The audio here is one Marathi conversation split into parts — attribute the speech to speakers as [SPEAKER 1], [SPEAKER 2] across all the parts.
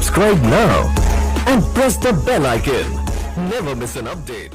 [SPEAKER 1] Subscribe now and press the bell icon. Never miss an update.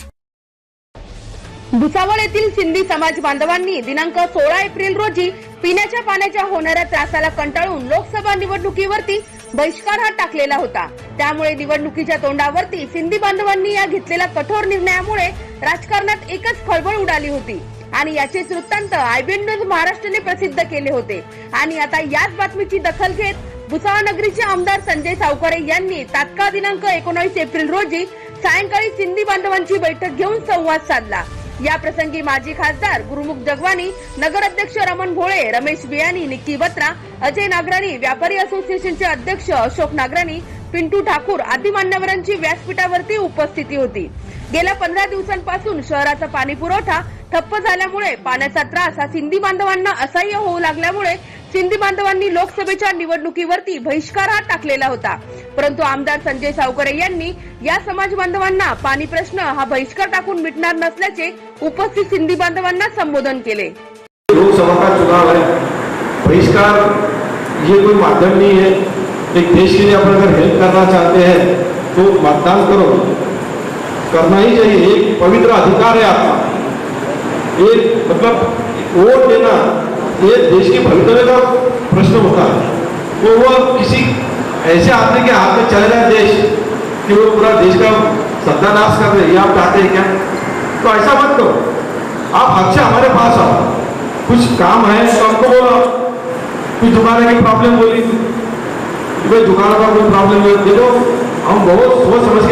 [SPEAKER 2] Bhusawal येथील सिंधी समाज बांधवांनी दिनांक सोळा एप्रिल रोजी पिण्याच्या पाण्याच्या होणाऱ्या त्रासाला कंटाळून लोकसभा निवडणुकीवरती बहिष्कार हा टाकलेला होता त्यामुळे निवडणुकीच्या तोंडावरती सिंधी बांधवांनी या घेतलेल्या कठोर निर्णयामुळे राजकारणात एकच खळबळ उडाली होती आणि याचेच वृत्तांत आयबीएन न्यूज महाराष्ट्रने प्रसिद्ध केले होते आणि आता याच बातमीची दखल घेत भुसावळ नगरीचे आमदार संजय सावकारे यांनी तात्काळ दिनांक एकोणावीस एप्रिल रोजी सायंकाळी सिंधी बांधवांची बैठक घेऊन संवाद साधला. या प्रसंगी माजी खासदार गुरुमुख जगवानी नगराध्यक्ष रमण भोळे रमेश बियानी निक्की बत्रा अजय नागराणी व्यापारी असोसिएशनचे अध्यक्ष अशोक नागराणी पिंटू ठाकूर आदी मान्यवरांची व्यासपीठावरती उपस्थिती होती. गेल्या पंधरा दिवसांपासून शहराचा पाणी पुरवठा ठप्प झाल्यामुळे पाण्याचा त्रास हा सिंधी बांधवांना असह्य होऊ लागल्यामुळे सिंधी बांधवांनी लोकसभेच्या निवडणुकीवरती बहिष्कार हा टाकलेला होता. परंतु आमदार संजय सावकरे यांनी या समाज बांधवांना पाणी प्रश्न हा बहिष्कार टाकून मिटणार नसल्याचे उपस्थित सिंधी बांधवांना संबोधन केले.
[SPEAKER 3] लोकसभा का चुनाव है बहिष्कार ये कोई माध्यम नहीं है। एक देश के लिए अपन अगर हेल्प करना चाहते हैं तो मतदान करो। करना ही चाहिए। एक पवित्र अधिकार है आपका। एक मतलब वोट देना ये देश के भविष्य का प्रश्न होता है। तो वो किसी ऐसे आदमी के हाथ में चले जाए देश कि वो पूरा देश का सत्यानाश कर दे ये आप चाहते हैं क्या? तो ऐसा मत करो। आप हद से हमारे पास आओ। कुछ काम है तो हमको बोलो। कुछ दुकान की प्रॉब्लम बोली। कोई दुकान का कोई प्रॉब्लम देखो, हम बहुत सोच समझ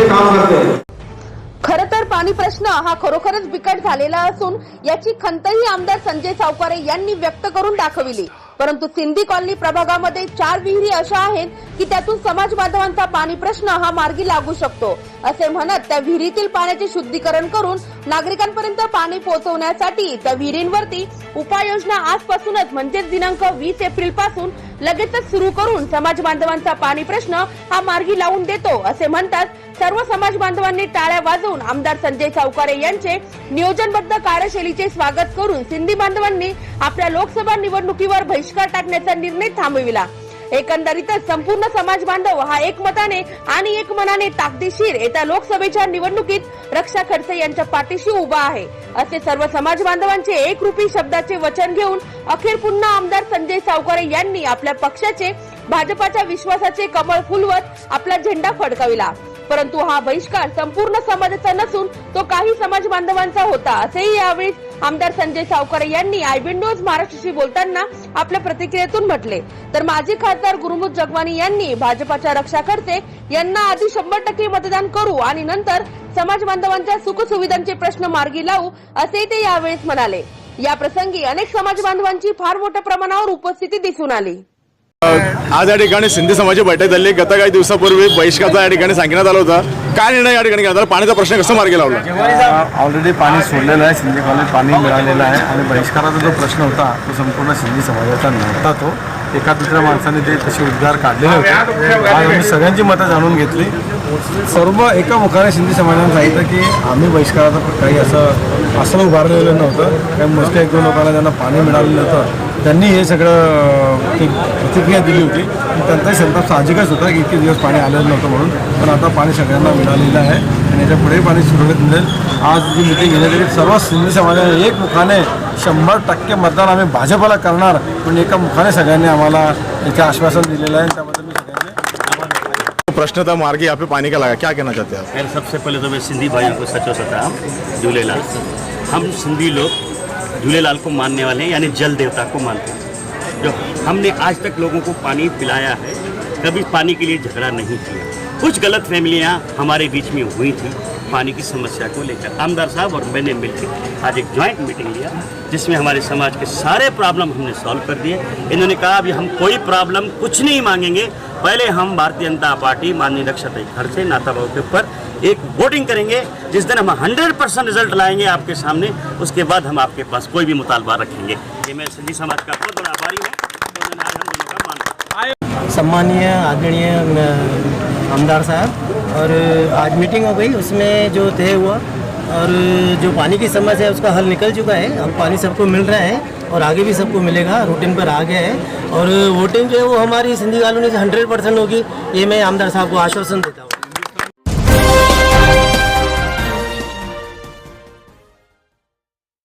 [SPEAKER 2] पाणी प्रश्न हा खरोखरच बिकट झालेला असून याची खंतही आमदार संजय सावकारे यांनी व्यक्त करून दाखविली. परंतु सिंधी कॉलनी प्रभागामध्ये चार विहिरी अशा आहेत की त्यातून समाज बांधवांचा पाणी प्रश्न हा मार्गी लागू शकतो. असे म्हणत त्या विहिरीतील पाण्याचे शुद्धीकरण करून नागरिकांपर्यंत पाणी पोहोचवण्यासाठी त्या विहिरींवरती उपाययोजना आजपासूनच म्हणजेच दिनांक वीस एप्रिलपासून लगेचच सुरू करून समाज बांधवांचा पाणी प्रश्न हा मार्गी लावून देतो असे म्हणतात सर्व समाज बांधवांनी टाळ्या वाजवून आमदार संजय सावकारे यांचे नियोजनबद्ध कार्यशैलीचे स्वागत करून सिंधी बांधवांनी आपल्या लोकसभा निवडणुकीवर बहिष्कार टाकण्याचा निर्णय थांबविला. एकंदरीतच संपूर्ण समाज बांधव हा एकमताने आणि एक मनाने ताकदीशीर येत्या लोकसभेच्या निवडणुकीत रक्षा खडसे यांच्या पाठीशी उभा आहे. असे सर्व समाज बांधवांचे एकरूपी शब्दाचे वचन घेऊन अखेर पुन्हा आमदार संजय सावकारे यांनी आपल्या पक्षाचे भाजपाच्या विश्वासाचे कमळ फुलवत आपला झेंडा फडकाविला. परंतु हा बहिष्कार संपूर्ण समाजाचा नसून तो काही समाज बांधवांचा होता. असेही यावेळी आमदार संजय सावकारे यांनी आयबिंडोज महाराष्ट्राशी बोलताना आपल्या प्रतिक्रियेतून म्हटले. तर माजी खासदार गुरुमुख जगवानी यांनी भाजपाच्या रक्षा करते यांना आधी शंभर टक्के मतदान करू आणि नंतर समाज बांधवांच्या सुखसुविधांचे प्रश्न मार्गी लावू असे ते यावेळेस म्हणाले. या प्रसंगी अनेक समाज बांधवांची फार मोठ्या प्रमाणावर उपस्थिती दिसून आली.
[SPEAKER 4] आज या ठिकाणी सिंधी समाजाची बैठक झाली. गत काही दिवसापूर्वी बहिष्कारचा या ठिकाणी सांगण्यात आला होता. काय निर्णय या ठिकाणी घेण्यात आला? पाण्याचा प्रश्न कसं मार्गी लावला?
[SPEAKER 5] ऑलरेडी पाणी सोडलेलं आहे. सिंधी कॉलेज पाणी मिळालेलं आहे. आणि बहिष्काराचा जो प्रश्न होता तो संपूर्ण सिंधी समाजाचा नव्हता तो. एका दुसऱ्या माणसाने ते तसे उद्गार काढलेले होते आज आम्ही सगळ्यांची मतं जाणून घेतली. सर्व एका मुखाने सिंधी समाजाने सांगितलं की आम्ही बहिष्काराचं काही असं असं उभारलेलं नव्हतं. कारण मोजक्या एक दोन लोकांना ज्यांना पाणी मिळालेलं नव्हतं त्यांनी हे सगळं ते प्रतिक्रिया दिली होती. आणि त्यांचाही संताप साहजिकच होता की इतके दिवस पाणी आलेलं नव्हतं म्हणून. पण आता पाणी सगळ्यांना मिळालेलं आहे आणि याच्यापुढे पाणी सुरळीत मिळेल. आज जी मिटिंग घेण्यात आली सर्व सिंधी समाजाने एक मुखाने शंभर टक्के मतदान आम्ही भाजपला करणार. पण एका मुखाने सगळ्यांनी आम्हाला इथे आश्वासन दिलेलं आहे. त्याबद्दल मी करतो.
[SPEAKER 4] प्रश्न था मार्गी यहाँ पे पानी का लगा क्या कहना चाहते हैं
[SPEAKER 6] सबसे पहले तो मैं सिंधी भाइयों को सचो सताम झूलेलाल हम सिंधी लोग झूलेलाल को मानने वाले हैं, यानी जल देवता को मानते हैं। जो हमने आज तक लोगों को पानी पिलाया है, कभी पानी के लिए झगड़ा नहीं किया। कुछ गलत फैमिलियाँ हमारे बीच में हुई थी, पानी की समस्या को लेकर। आमदार साहब और मैंने मिलकर आज एक ज्वाइंट मीटिंग लिया, जिसमें हमारे समाज के सारे प्रॉब्लम हमने सॉल्व कर दिए। इन्होंने कहा, अभी हम कोई प्रॉब्लम कुछ नहीं मांगेंगे। पहले हम भारतीय जनता पार्टी, माननीय रक्षा घर से नाता बाबू के ऊपर एक वोटिंग करेंगे, जिस दिन हम 100 परसेंट रिज़ल्ट लाएँगे आपके सामने, उसके बाद हम आपके पास कोई भी मुतालबा रखेंगे। ये मैं सिंधी समाज का बहुत बड़ा आभारी हूँ। मान
[SPEAKER 7] सम्मानीय आदरणीय आमदार साहब, और आज मीटिंग हो गई, उसमें जो तय हुआ, और, जो पानी की समस्या है, उसका हल निकल चुका है। अब पानी सबको मिल रहा है, और आगे भी सबको मिलेगा रूटीन पर आ गया है। और वोटिंग जो है, वो हमारी सिंधी कॉलोनी से हंड्रेड परसेंट होगी, ये मैं आमदार साहब को आश्वासन देता हूँ।